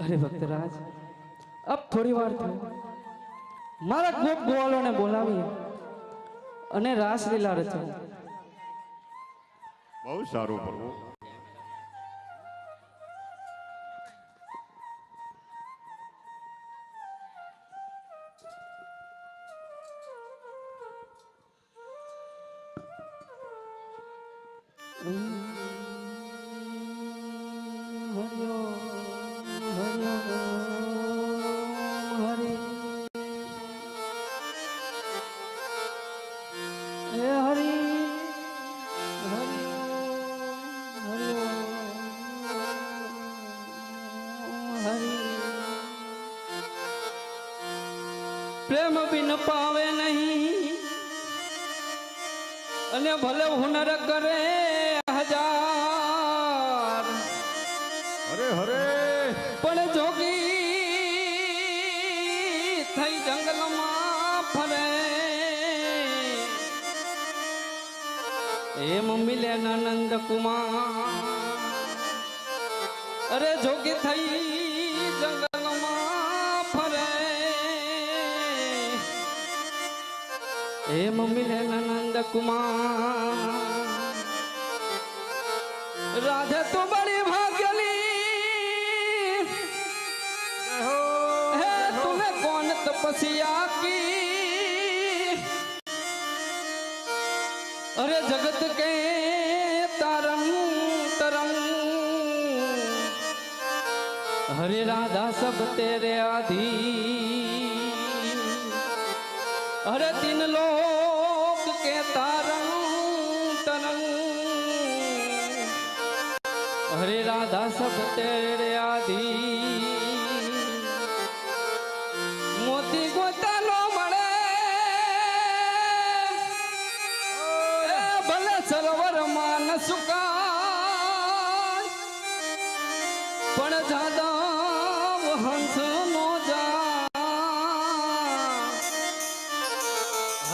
અરે ભક્તરાજ, અબ થોડી વાર થયું. મારા ગોપ ગોવાલોને બોલાવી અને રાસલીલા રચો બહુ સારું પ્રભુ પ્રેમ બિન પાવે નહીં. અને ભલે હુનર કરે હજાર. હરે હરે. પણ જોગી થઈ જંગલમાં ફરે. એમ મિલે નંદ કુમાર. અરે જોગી થઈ જંગલમાં एम मिलन नंद कुमार। राधे तो बड़ी भाग्यली। है तुम्हें कौन तपस्या की? अरे जगत के तरंग तरंग। हरे राधा सब तेरे आधी અરે દિન લોક કે તારંગ તરંગ હરે રાધા સબ તેરે આધી મોતી ગોતાલો મળે ભલે સરોવર માન સુકા પણ જાદવ હંસ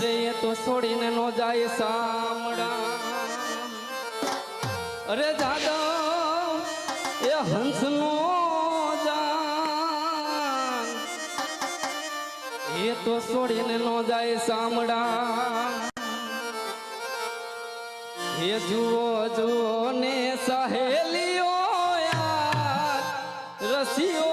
અરે એ તો છોડીને નો જાય સામડા. અરે જાદવ, એ હંસ નો એ તો છોડીને નો જાય સામડા. એ જુઓ જુઓ ને સહેલીઓ યાર. રસીઓ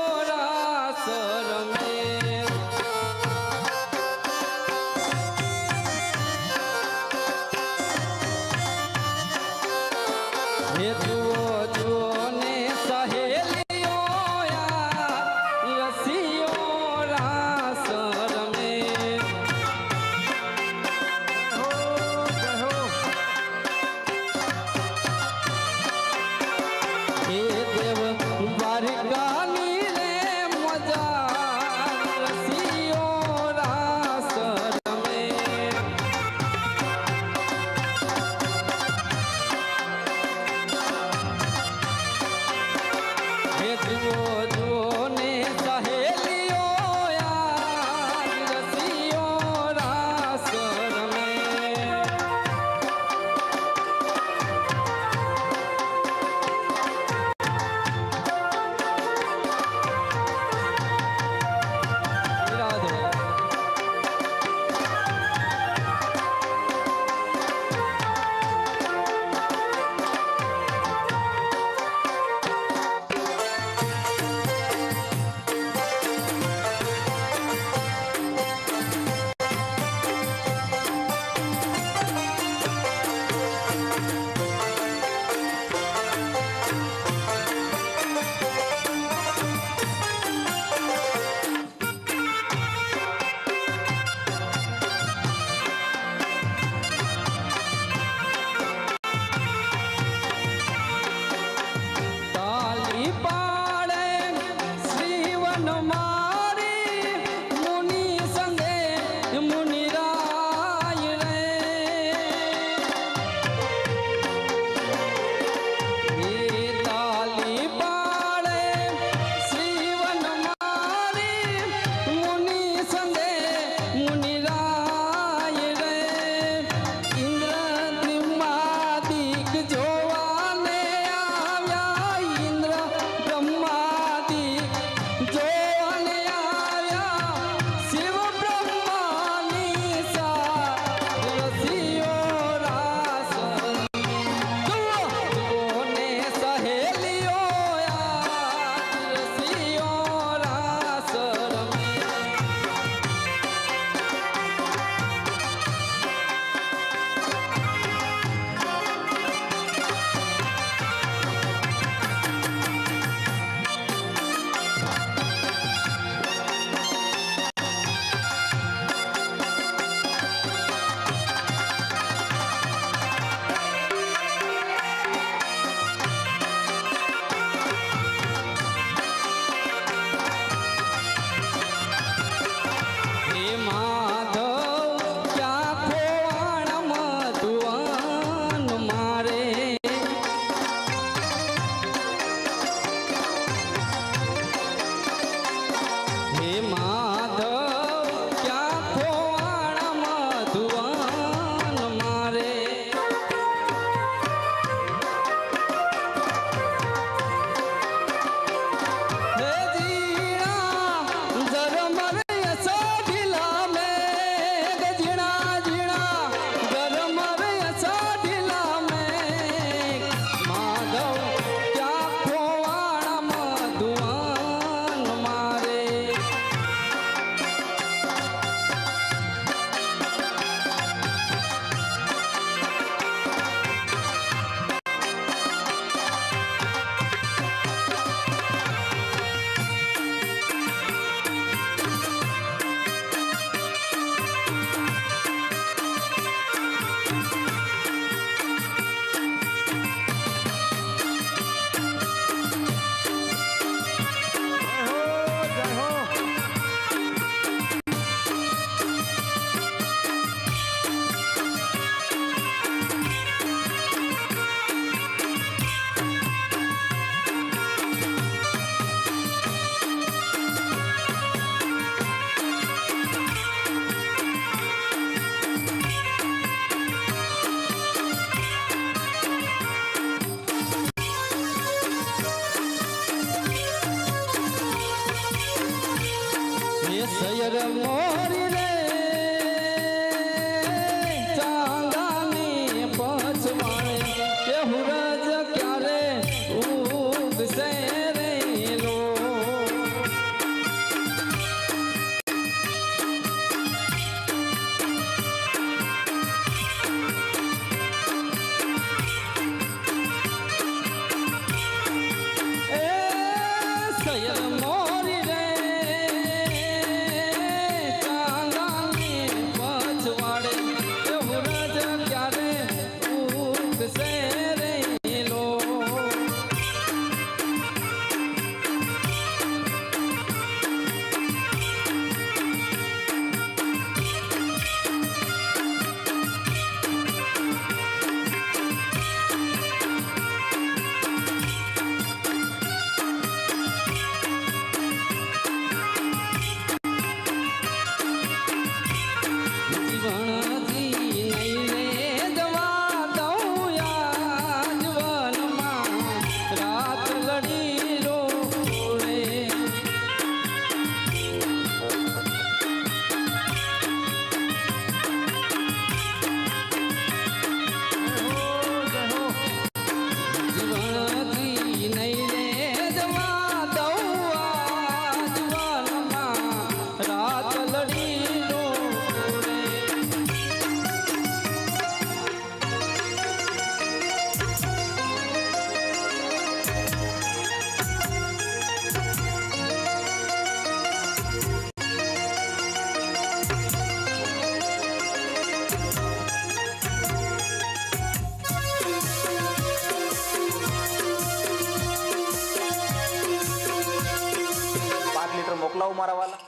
પાંચ લીટર મોકલાવું મારા વાલા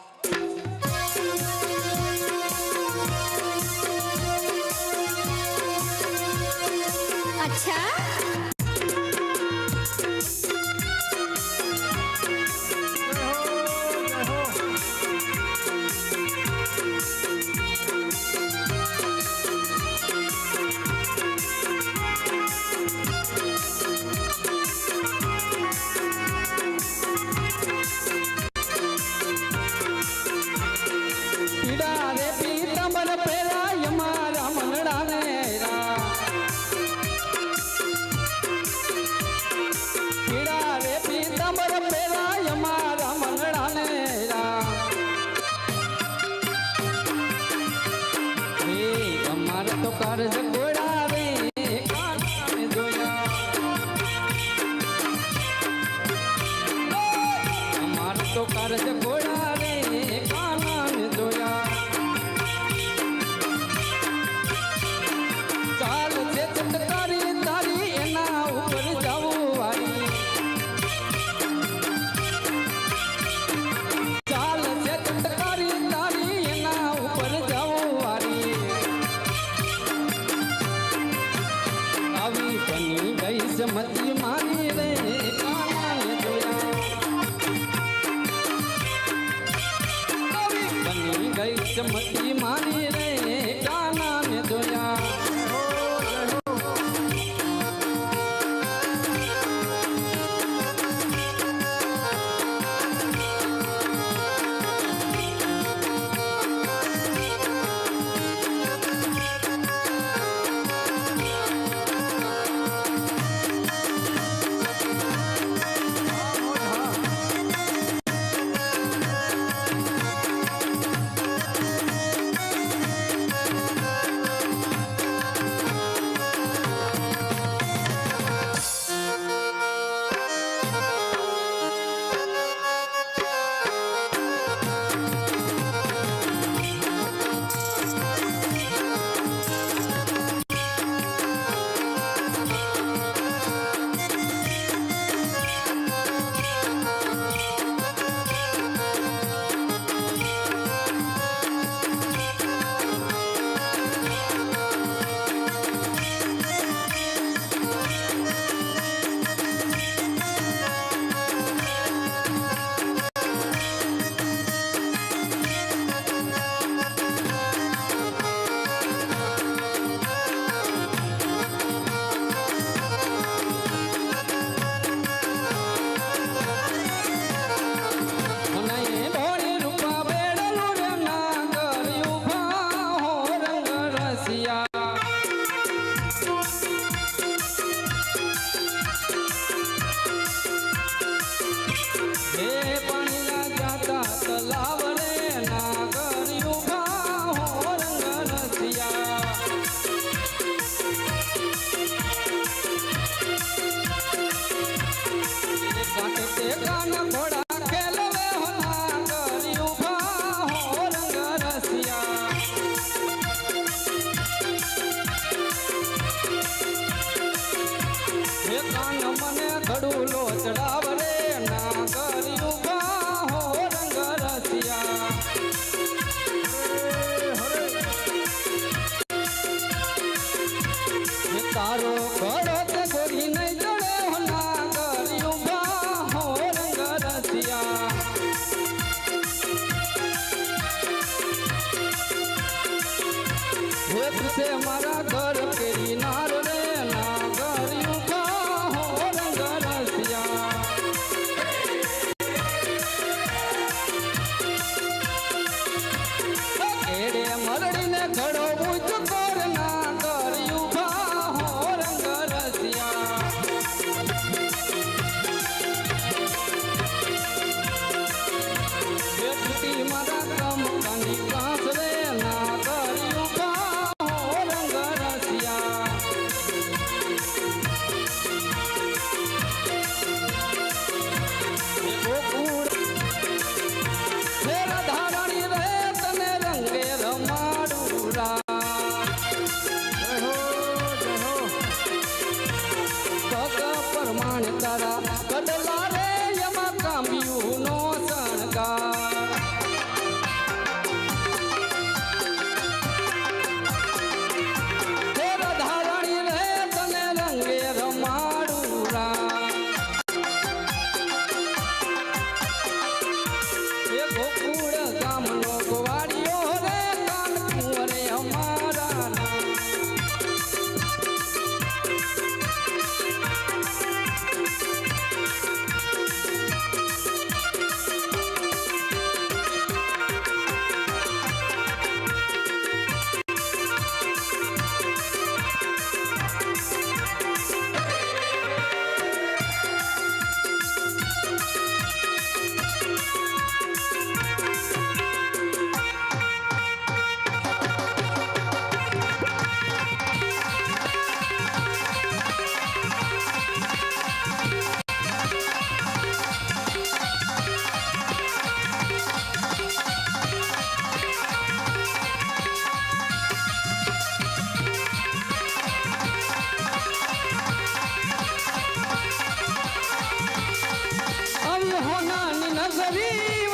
અચ્છા તારો ઘડો Brasil!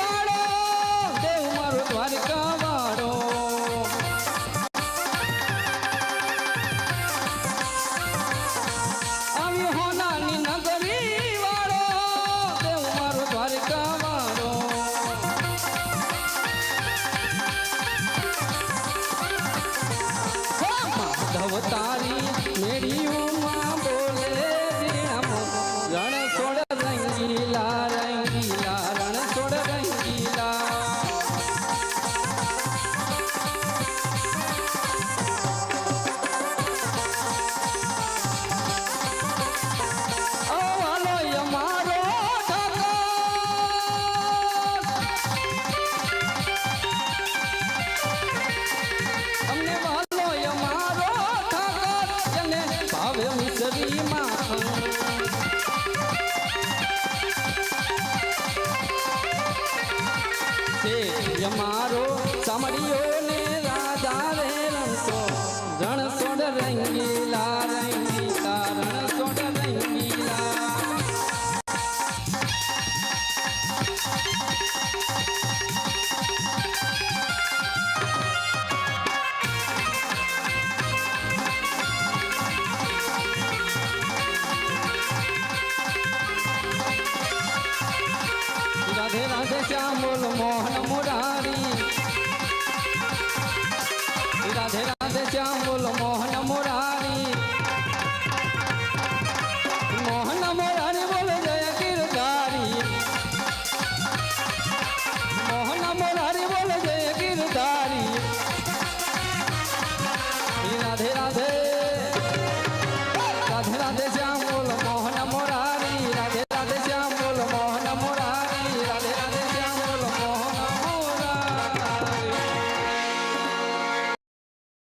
Yama.